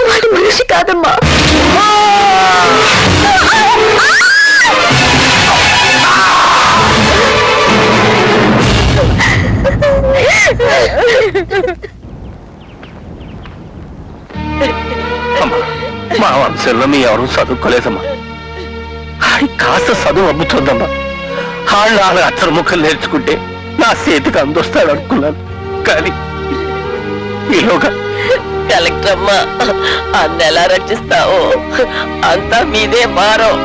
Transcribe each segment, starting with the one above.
వాడు మనిషి కాదమ్మా. మా వంశంలో మీ ఎవరు చదువుకోలేదమ్మా. కాస్త చదువు అమ్ముతుందమ్మా వాళ్ళు వాళ్ళ అచ్చర ముఖం నేర్చుకుంటే నా చేతికి అందొస్తాడు అనుకున్నాను కానీ ఈలోగా కలెక్టర్ అమ్మా అన్న ఎలా రక్షిస్తావో అంతా మీదే భారం.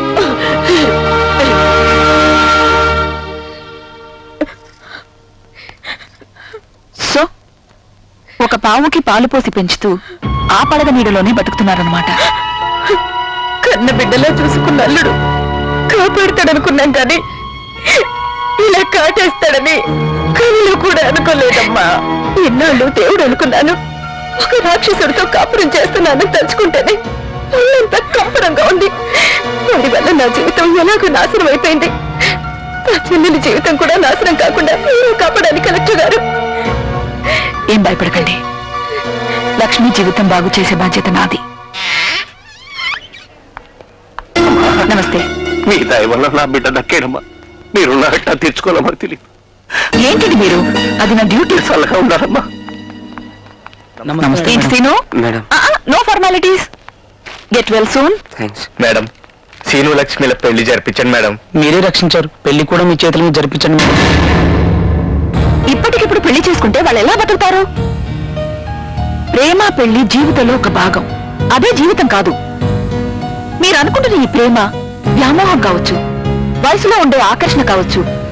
సో ఒక పావుకి పాలు పోసి పెంచుతూ ఆ పడగ నీడలోనే బతుకుతున్నారనమాట కన్న బిడ్డలా చూసుకున్న అల్లుడు కాపాడుతాడనుకున్నాం కానీ ఇలా కాటేస్తాడని కవిలో కూడా అనుకోలేదమ్మా. ఎన్నాళ్ళు దేవుడు అనుకున్నాను. ఒక రాక్షసుడితో కాపురం చేస్తున్నానని తలుచుకుంటేనే ఒళ్ళంతా కంపరంగా ఉంది. వాడి వల్ల నా జీవితం ఎలాగో నాశనం అయిపోయింది. నా చెల్లెలి జీవితం కూడా నాశనం కాకుండా మీరు కాపాడాలి కలెక్టర్ గారు. ఏం భయపడకండి. లక్ష్మి జీవితం బాగు చేసే బాధ్యత నాది. నమస్తే. మీ దయ వల్ల నా బిడ్డ దక్కేనమ్మా మీరు నా అట్టా తెచ్చుకోవాలమ్మా తెలియదు. ఏంటిది మీరు? అది నా డ్యూటీ. చల్లగా ఉండాలమ్మా ఏంటి scene? Madam. No formalities. Get well soon. Thanks madam Seenu లక్ష్మిల పెళ్ళి జరిపించండి మేడం. మీరే రక్షించారు. పెళ్ళి కూడా మీ చేతుల మీద జరిపించండి మేడం. ఇప్పటికిప్పుడు పెళ్ళి చేసుకుంటే వాళ్ళు ఎలా బతుకుతారు? ప్రేమ పెళ్ళి జీవితంలో ఒక భాగం. అదే జీవితం కాదు. మీరు అనుకుంటున్న ఈ ప్రేమ వ్యామోహం కావచ్చు. వయసులో ఉండే ఆకర్షణ కావచ్చు.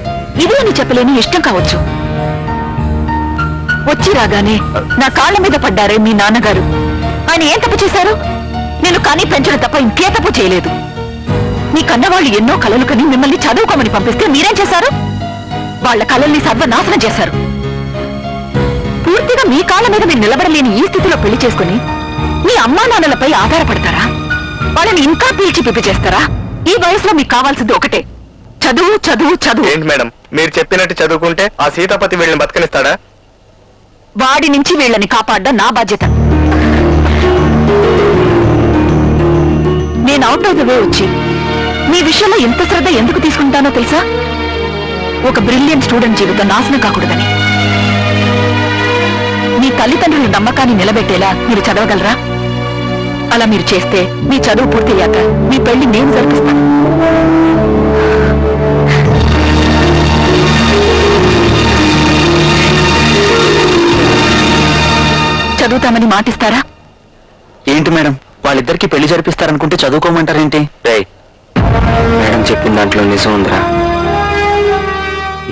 ఇది అని చెప్పలేని ఇష్టం కావచ్చు. వచ్చి రాగానే నా కాళ్ళ మీద పడ్డారే మీ నాన్నగారు. ఆయన ఏం తప్పు చేశారు? నేను కానీ పెంచడం తప్ప ఇంకే తప్పు చేయలేదు. మీ కన్నవాళ్ళు ఎన్నో కలలు కని మిమ్మల్ని చదువుకోమని పంపిస్తే మీరేం చేశారు? వాళ్ళ కళల్ని సర్వనాశనం చేశారు. పూర్తిగా మీ కాళ్ళ మీద మీరు నిలబడలేని ఈ స్థితిలో పెళ్ళి చేసుకుని మీ అమ్మా నాన్నలపై ఆధారపడతారా? వాళ్ళని ఇంకా పీల్చి పిప్పి చేస్తారా? ఈ వయసులో మీకు కావాల్సింది ఒకటే. చదువు చదువు చదువు. ఏంటి మేడం? మీరు చెప్పినట్టు చదువుకుంటే ఆ సీతాపతి వీళ్ళని బతకనిస్తాడా? వాడి నుంచి వీళ్ళని కాపాడడం నా బాధ్యత. నేను అవుట్ ఆఫ్ ద వే వచ్చి మీ విషయంలో ఎంత శ్రద్ధ ఎందుకు తీసుకుంటానో తెలుసా? ఒక బ్రిలియంట్ స్టూడెంట్ జీవితం నాశనం కాకూడదని. మీ తల్లిదండ్రుల నమ్మకాన్ని నిలబెట్టేలా మీరు చదవగలరా? అలా మీరు చేస్తే మీ చదువు పూర్తయ్యాక మీ పెళ్ళి నేను జరిపిస్తాను. చదువుతామని మాటిస్తారా? ఏంటి మేడం? వాళ్ళిద్దరికి పెళ్ళి జరిపిస్తారనుకుంటే చదువుకోమంటారేంటి? రేయ్ మేడం చెప్పిన దాంట్లో నిజం ఉందిరా.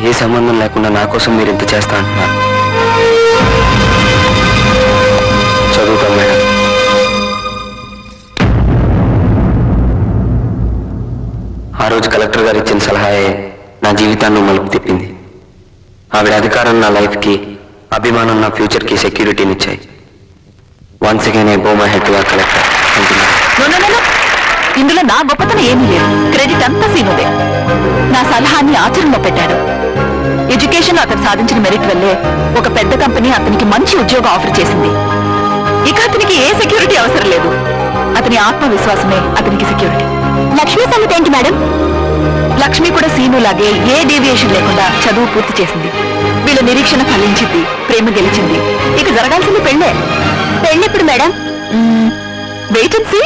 ఏ సంబంధం లేకుండా నా కోసం మీరు ఇంత చేస్తా అంటున్నారు? చదువుతాం మేడం. ఆ రోజు కలెక్టర్ గారు ఇచ్చిన సలహాయే నా జీవితాన్ని మలుపు తిప్పింది. ఆవిడ అధికారం నా లైఫ్కి అభిమానం నా ఫ్యూచర్కి సెక్యూరిటీని ఇచ్చాయి once again I bow my head to collector ఇందులో నా గొప్పతనం ఏమీ లేదు. క్రెడిట్ అంతా సీనుదే. నా సలహాన్ని ఆచరణలో పెట్టాడు. ఎడ్యుకేషన్ అతను సాధించిన మెరిట్ వల్లే ఒక పెద్ద కంపెనీ అతనికి మంచి ఉద్యోగం ఆఫర్ చేసింది. ఇక అతనికి ఏ సెక్యూరిటీ అవసరం లేదు. అతని ఆత్మవిశ్వాసమే అతనికి సెక్యూరిటీ లక్ష్మీ సంగతి ఏంటి మేడం లక్ష్మి కూడా సీను లాగే ఏ డేవియేషన్ లేకుండా చదువు పూర్తి చేసింది. వీళ్ళ నిరీక్షణ ఫలించింది ప్రేమ గెలిచింది. ఇక జరగాల్సింది పెళ్ళే. పెళ్ళెప్పుడు మేడం? వెయిట్ అండ్ సీ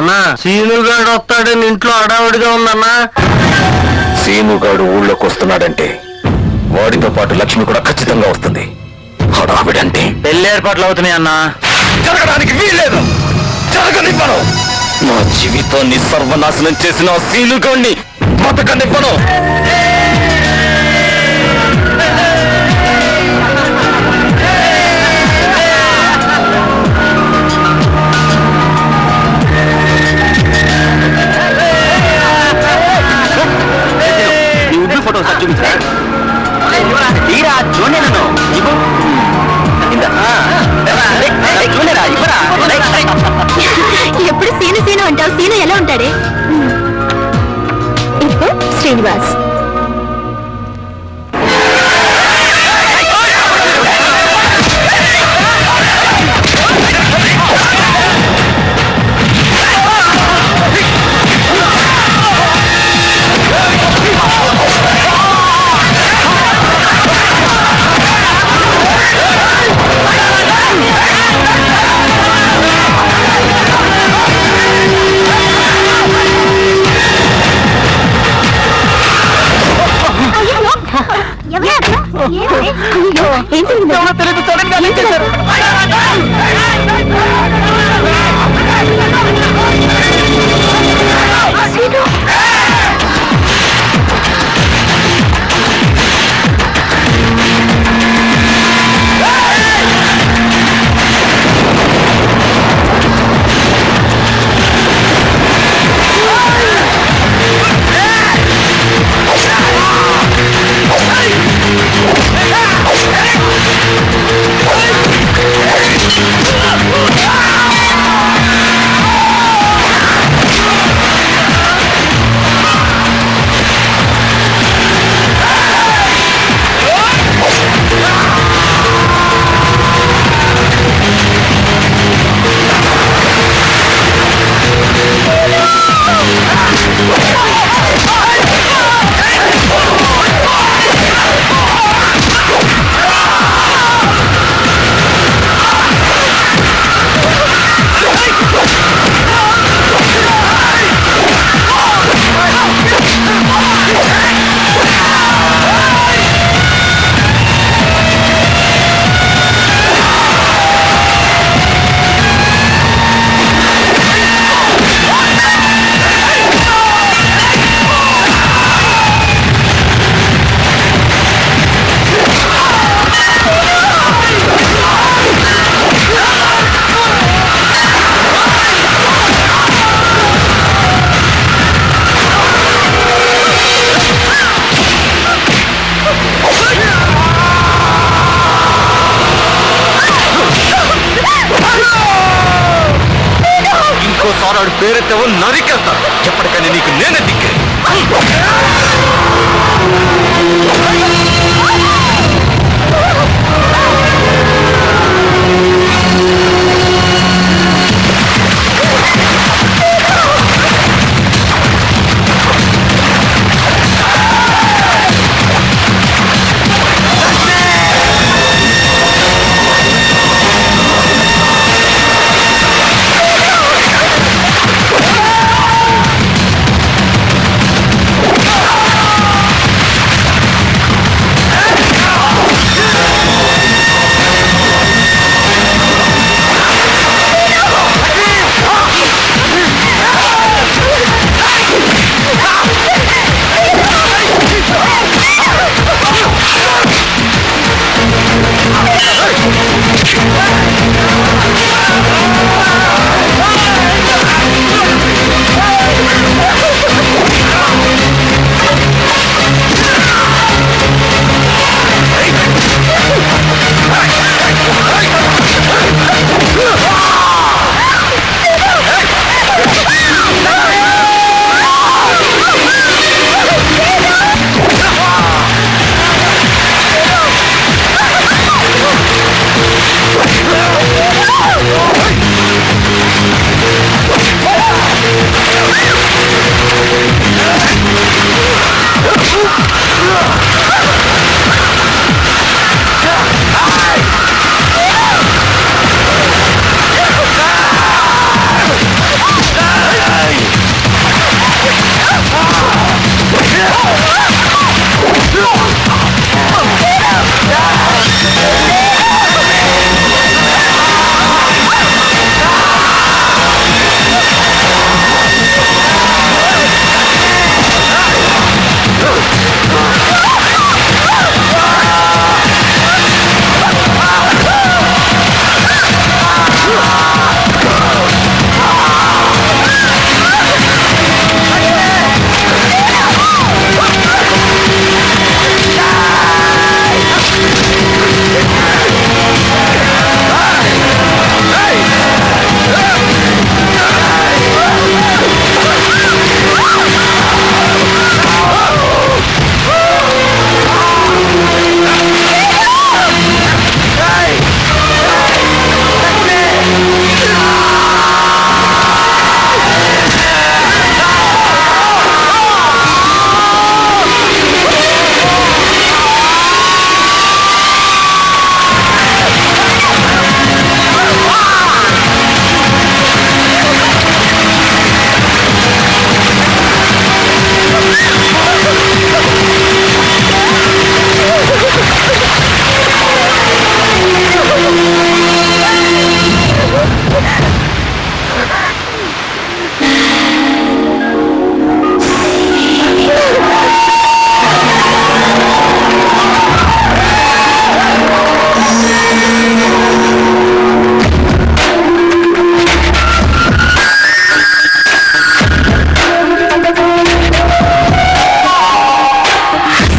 అన్నా సీనుగాడు వస్తాడని ఇంట్లో అడావిడిగా ఉందన్నా. సీనుగాడు ఊళ్ళోకి వస్తున్నాడంటే వాడితో పాటు లక్ష్మి కూడా ఖచ్చితంగా వస్తుంది. హడావిడంటే. పెళ్ళి ఏర్పాట్లు అవుతున్నాయి అన్నా. జరగడానికి వీల్లేదు. జరగనివ్వను. నా జీవితాన్ని సర్వనాశనం చేసిన సీనుగాడిని బతకనివ్వను. నీ చూపించరా తీరా చూడండి నన్ను ఇవ్వు చూడరా ఇవ్వరా ఎప్పుడు సీను సీను అంటావు? సీను ఎలా ఉంటాడే? ఇప్పుడు శ్రీనివాస్. ఇంకోసారి ఆడు పేరెత్తావో నరికేస్తా ఎప్పటికైనా నీకు నేనే దిక్కే.